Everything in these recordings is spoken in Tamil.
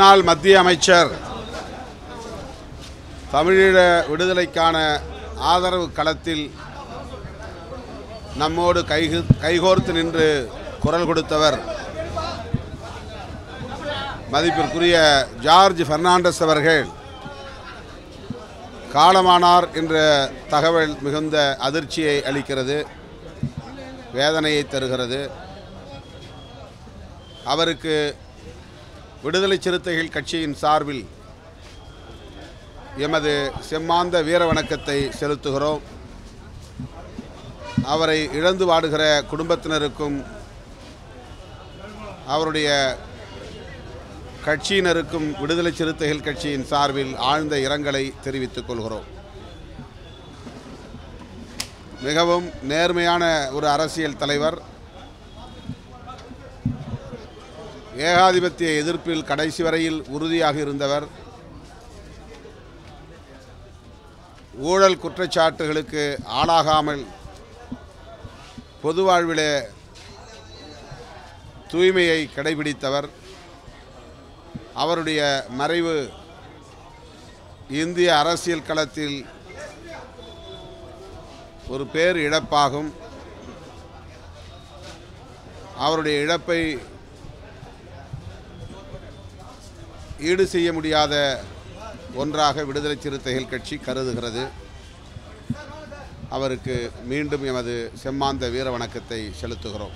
முன்னாள் மத்திய அமைச்சர் தமிழீழ விடுதலைக்கான ஆதரவு களத்தில் நம்மோடு கைகு கைகோர்த்து நின்று குரல் கொடுத்தவர் மதிப்பிற்குரிய ஜார்ஜ் பெர்னாண்டஸ் அவர்கள். காலமானார் என்ற தகவல் மிகுந்த அதிர்ச்சியை அளிக்கிறது வேதனையை தருகிறது. அவருக்கு விடுதலை சிறுத்தைகள் கட்சியின் சார்பில் எமது செம்மாந்த வீர வணக்கத்தை செலுத்துகிறோம். அவரை இழந்து வாடுகிற குடும்பத்தினருக்கும் அவருடைய கட்சியினருக்கும் விடுதலை சிறுத்தைகள் கட்சியின் சார்பில் ஆழ்ந்த இரங்கலை தெரிவித்துக் கொள்கிறோம். மிகவும் நேர்மையான ஒரு அரசியல் தலைவர் ஏகாதிபத்திய எதிர்ப்பில் கடைசி வரையில் உறுதியாக இருந்தவர் ஊழல் குற்றச்சாட்டுகளுக்கு ஆளாகாமல் பொது வாழ்விலே தூய்மையை கடைபிடித்தவர். அவருடைய மறைவு இந்திய அரசியல் களத்தில் ஒரு பேர் இழப்பாகும் அவருடைய இழப்பை ஈடு செய்ய முடியாத ஒன்றாக விடுதலை சிறுத்தைகள் கட்சி கருதுகிறது. அவருக்கு மீண்டும் எமது செம்மாந்த வீர வணக்கத்தை செலுத்துகிறோம்.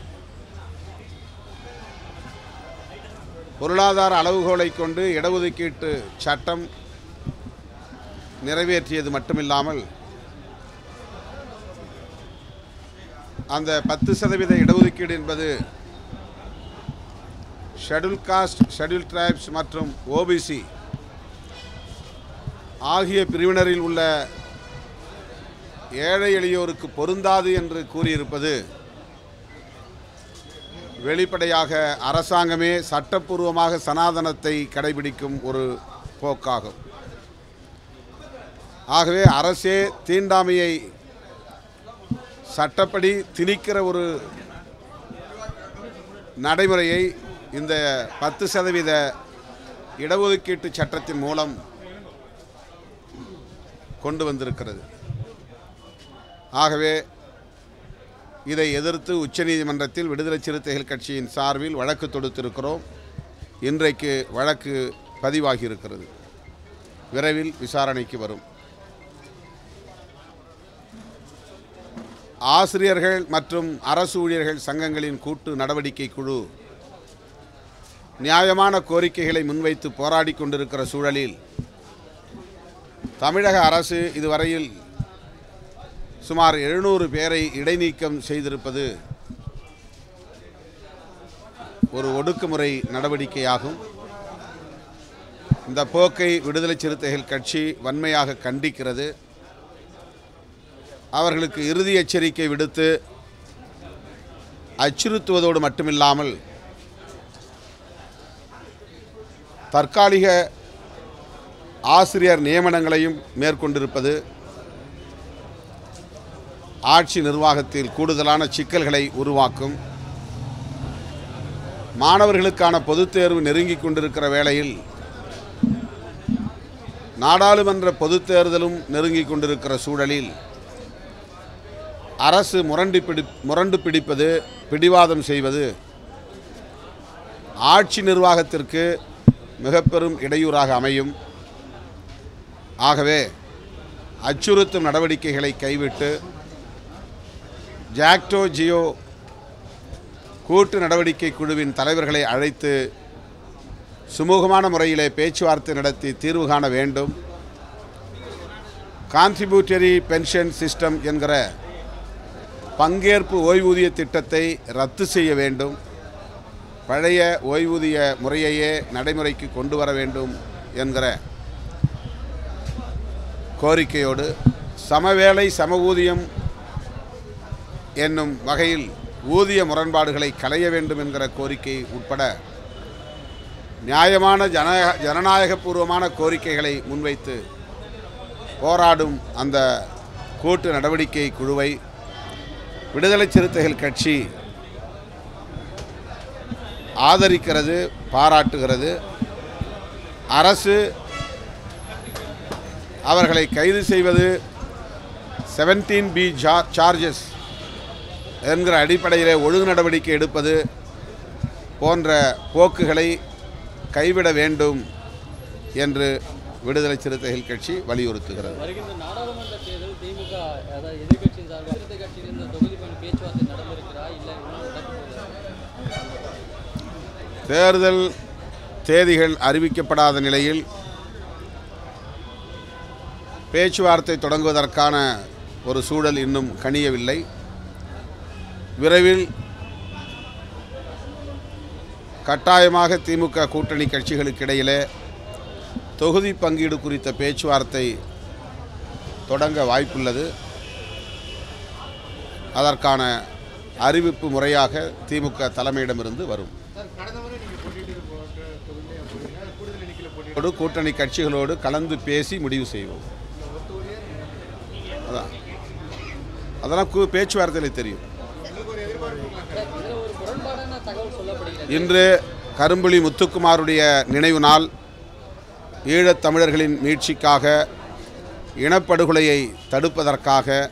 பொருளாதார அளவுகோலை கொண்டு இடஒதுக்கீட்டு சட்டம் நிறைவேற்றியது மட்டுமில்லாமல் அந்த பத்து சதவீத இடஒதுக்கீடு என்பது ஷெடியூல் காஸ்ட் ஷெடியூல் ட்ரைப்ஸ் மற்றும் ஓபிசி ஆகிய பிரிவினரில் உள்ள ஏழை எளியோருக்கு பொருந்தாது என்று கூறியிருப்பது வெளிப்படையாக அரசாங்கமே சட்டப்பூர்வமாக சனாதனத்தை கடைபிடிக்கும் ஒரு போக்காகும். ஆகவே அரசே தீண்டாமையை சட்டப்படி திணிக்கிற ஒரு நடைமுறையை இந்த பத்து சதவீத இடஒதுக்கீட்டு சட்டத்தின் மூலம் கொண்டு வந்திருக்கிறது. ஆகவே இதை எதிர்த்து உச்சநீதிமன்றத்தில் விடுதலை சிறுத்தைகள் கட்சியின் சார்பில் வழக்கு தொடுத்திருக்கிறோம். இன்றைக்கு வழக்கு பதிவாகி இருக்கிறது விரைவில் விசாரணைக்கு வரும். ஆசிரியர்கள் மற்றும் அரசு ஊழியர்கள் சங்கங்களின் கூட்டு நடவடிக்கை குழு நியாயமான கோரிக்கைகளை முன்வைத்து போராடி கொண்டிருக்கிற சூழலில் தமிழக அரசு இதுவரையில் சுமார் எழுநூறு பேரை இடைநீக்கம் செய்திருப்பது ஒரு ஒடுக்குமுறை நடவடிக்கையாகும். இந்த போக்கை விடுதலை சிறுத்தைகள் கட்சி வன்மையாக கண்டிக்கிறது. அவர்களுக்கு இறுதி எச்சரிக்கை விடுத்து அச்சுறுத்துவதோடு மட்டுமில்லாமல் தற்காலிக ஆசிரியர் நியமனங்களையும் மேற்கொண்டிருப்பது ஆட்சி நிர்வாகத்தில் கூடுதலான சிக்கல்களை உருவாக்கும். மாணவர்களுக்கான பொதுத் தேர்வு நெருங்கிக் கொண்டிருக்கிற வேளையில் நாடாளுமன்ற பொதுத் தேர்தலும் நெருங்கிக் கொண்டிருக்கிற சூழலில் அரசு முரண்டு பிடி முரண்டு பிடிப்பது பிடிவாதம் செய்வது ஆட்சி நிர்வாகத்திற்கு மிக பெரும் இடையூறாக அமையும். ஆகவே அச்சுறுத்தும் நடவடிக்கைகளை கைவிட்டு ஜாக்டோ ஜியோ கூட்டு நடவடிக்கை குழுவின் தலைவர்களை அழைத்து சுமூகமான முறையிலே பேச்சுவார்த்தை நடத்தி தீர்வு காண வேண்டும். கான்ட்ரிபியூட்டரி பென்ஷன் சிஸ்டம் என்கிற பங்கேற்பு ஓய்வூதிய திட்டத்தை ரத்து செய்ய வேண்டும். பழைய ஓய்வூதிய முறையையே நடைமுறைக்கு கொண்டு வர வேண்டும் என்கிற கோரிக்கையோடு சமவேளை சம ஊதியம் என்னும் வகையில் ஊதிய முரண்பாடுகளை களைய வேண்டும் என்கிற கோரிக்கை உட்பட நியாயமான ஜன ஜனநாயகபூர்வமான கோரிக்கைகளை முன்வைத்து போராடும் அந்த கூட்டு நடவடிக்கை குழுவை விடுதலை சிறுத்தைகள் கட்சி ஆதரிக்கிறது பாராட்டுகிறது. அரசு அவர்களை கைது செய்வது செவன்டீன் பி சார்ஜஸ் என்கிற அடிப்படையிலே ஒழுங்கு நடவடிக்கை எடுப்பது போன்ற போக்குகளை கைவிட வேண்டும் என்று விடுதலை சிறுத்தைகள் கட்சி வலியுறுத்துகிறது. திமுக சார்பாக இந்த தொகுதி பேச்சுவார்த்தை நடந்திருக்கிறா இல்லை தேர்தல் தேதிகள் அறிவிக்கப்படாத நிலையில் பேச்சுவார்த்தை தொடங்குவதற்கான ஒரு சூழல் இன்னும் கணியவில்லை விரைவில் கட்டாயமாக திமுக கூட்டணி கட்சிகளுக்கு இடையிலே தொகுதி பங்கீடு குறித்த பேச்சுவார்த்தை தொடங்க வாய்ப்புள்ளது. அதற்கான அறிவிப்பு முறையாக திமுக தலைமையிடமிருந்து வரும். கூட்டணி கட்சிகளோடு கலந்து பேசி முடிவு செய்வோம். அதான். அதெல்லாம் கு- பேச்சுவார்த்தையில் தெரியும். இன்று கரும்புலி முத்துக்குமாருடைய நினைவு நாள். ஈழத் தமிழர்களின் மீட்சிக்காக இனப்படுகொலையை தடுப்பதற்காக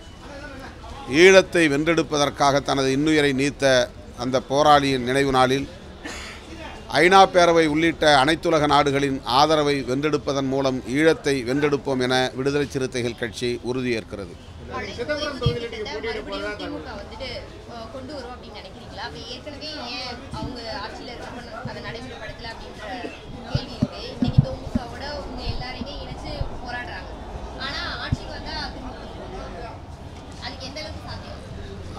ஈழத்தை வென்றெடுப்பதற்காக தனது இன்னுயிரை நீத்த அந்த போராளியின் நினைவு நாளில் ஐநா பேரவை உள்ளிட்ட அனைத்துலக நாடுகளின் ஆதரவை வென்றெடுப்பதன் மூலம் ஈழத்தை வென்றெடுப்போம் என விடுதலை சிறுத்தைகள் கட்சி உறுதியேற்கிறது.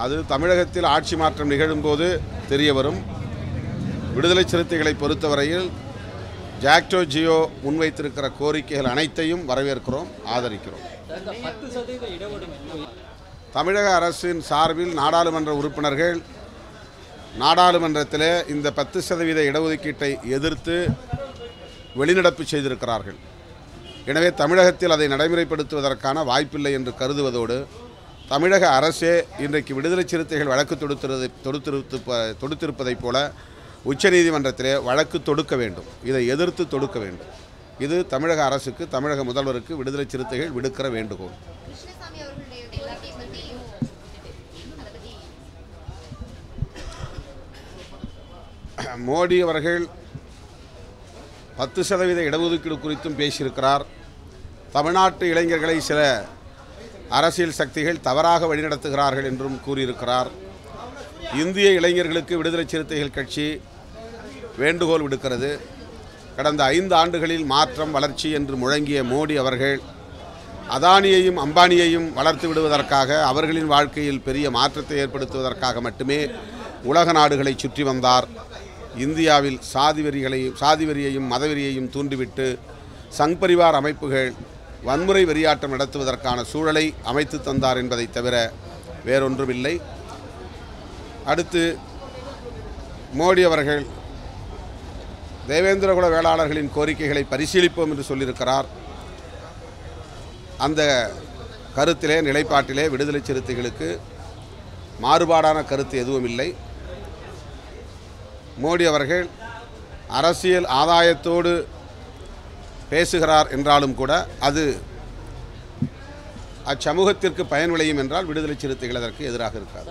அது தமிழகத்தில் ஆட்சி மாற்றம் நிகழும்போது தெரிய வரும். விடுதலை சிறுத்தைகளை பொறுத்தவரையில் ஜாக்டோ ஜியோ முன்வைத்திருக்கிற கோரிக்கைகள் அனைத்தையும் வரவேற்கிறோம் ஆதரிக்கிறோம். தமிழக அரசின் சார்பில் நாடாளுமன்ற உறுப்பினர்கள் நாடாளுமன்றத்தில் இந்த பத்து சதவீத இடஒதுக்கீட்டை எதிர்த்து வெளிநடப்பு செய்திருக்கிறார்கள். எனவே தமிழகத்தில் அதை நடைமுறைப்படுத்துவதற்கான வாய்ப்பில்லை என்று கருதுவதோடு தமிழக அரசே இன்றைக்கு விடுதலை சிறுத்தைகள் வழக்கு தொடுத்திருதை தொடுத்திருத்து தொடுத்திருப்பதைப் போல உச்சநீதிமன்றத்திலே வழக்கு தொடுக்க வேண்டும். இதை எதிர்த்து தொடுக்க வேண்டும். இது தமிழக அரசுக்கு தமிழக முதல்வருக்கு விடுதலை சிறுத்தைகள் விடுக்கிற வேண்டுகோள். மோடி அவர்கள் பத்து சதவீத இடஒதுக்கீடு குறித்தும் பேசியிருக்கிறார். தமிழ்நாட்டு இளைஞர்களை சில அரசியல் சக்திகள் தவறாக வழிநடத்துகிறார்கள் என்றும் கூறியிருக்கிறார். இந்திய இளைஞர்களுக்கு விடுதலை சிறுத்தைகள் கட்சி வேண்டுகோள் விடுக்கிறது. கடந்த ஐந்து ஆண்டுகளில் மாற்றம் வளர்ச்சி என்று முழங்கிய மோடி அவர்கள் அதானியையும் அம்பானியையும் வளர்த்து விடுவதற்காக அவர்களின் வாழ்க்கையில் பெரிய மாற்றத்தை ஏற்படுத்துவதற்காக மட்டுமே உலக நாடுகளை சுற்றி வந்தார். இந்தியாவில் சாதி வெறிகளையும் சாதி வெறியையும் மதவெறியையும் தூண்டிவிட்டு சங் பரிவார் அமைப்புகள் வன்முறை வெறியாட்டம் நடத்துவதற்கான சூழலை அமைத்து தந்தார் என்பதை தவிர வேறொன்றுமில்லை. அடுத்து மோடி அவர்கள் தேவேந்திரகுல வேளாளர்களின் கோரிக்கைகளை பரிசீலிப்போம் என்று சொல்லியிருக்கிறார். அந்த கருத்திலே நிலைப்பாட்டிலே விடுதலை சிறுத்தைகளுக்கு மாறுபாடான கருத்து எதுவும் இல்லை. மோடி அவர்கள் அரசியல் ஆதாயத்தோடு பேசுகிறார் என்றாலும் கூட அது அச்சமூகத்திற்கு பயன் விளையும் என்றால் விடுதலை சிறுத்தைகள் அதற்கு எதிராக இருக்காது.